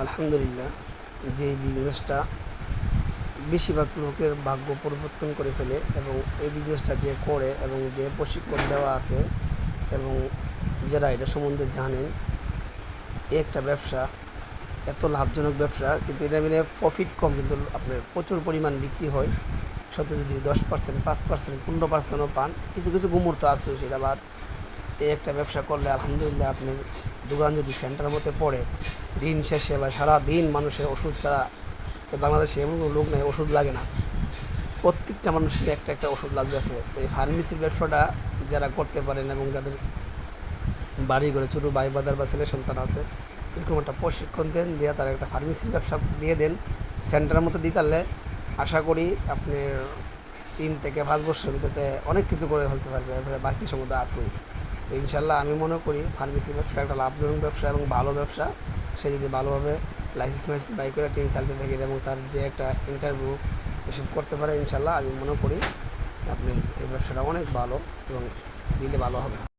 আলহামদুলিল্লাহ, যে বিজনেসটা বেশিরভাগ লোকের ভাগ্য পরিবর্তন করে ফেলে এবং এই বিজনেসটা যে করে এবং যে প্রশিক্ষণ দেওয়া আছে এবং যারা এটা সম্বন্ধে জানেন, এই একটা ব্যবসা এত লাভজনক ব্যবসা, কিন্তু এটা মিলে প্রফিট কম, কিন্তু আপনার প্রচুর পরিমাণ বিক্রি হয়। সত্যি যদি দশ পার্সেন্ট পাঁচ পার্সেন্ট পনেরো পার্সেন্টও পান, কিছু কিছু গুমূর্ত আছে সেটা বাদ। এই একটা ব্যবসা করলে আলহামদুলিল্লাহ আপনার দোকান যদি সেন্টারের মধ্যে পড়ে, দিন শেষে বা সারা দিন মানুষের ওষুধ ছাড়া বাংলাদেশে এমন কোনো লোক নেই, ওষুধ লাগে না। প্রত্যেকটা মানুষের একটা একটা ওষুধ লাগতেছে তো এই ফার্মেসির ব্যবসাটা যারা করতে পারেন এবং যাদের বাড়ি ঘরে ছোটো ভাই বাদার বা ছেলে সন্তান আছে, এরকম একটা প্রশিক্ষণ দেন, দিয়ে তারা একটা ফার্মেসির ব্যবসা দিয়ে দেন। সেন্টারের মতো দিতে পারলে আশা করি আপনার তিন থেকে পাঁচ বছরের ভিতরে অনেক কিছু করে ফেলতে পারবে এবারে বাকি সময় তো আসুই ইনশাল্লাহ আমি মনে করি ফার্মেসি ব্যবসা একটা লাভজনক ব্যবসা এবং ভালো ব্যবসা। সে যদি ভালোভাবে লাইসেন্স মাইসেন্স বাই করে টেন সার্টিফিকেট এবং তার যে একটা ইন্টারভিউ এসব করতে পারে, ইনশাল্লাহ আমি মনে করি আপনি এই ব্যবসাটা অনেক ভালো এবং দিলে ভালো হবে।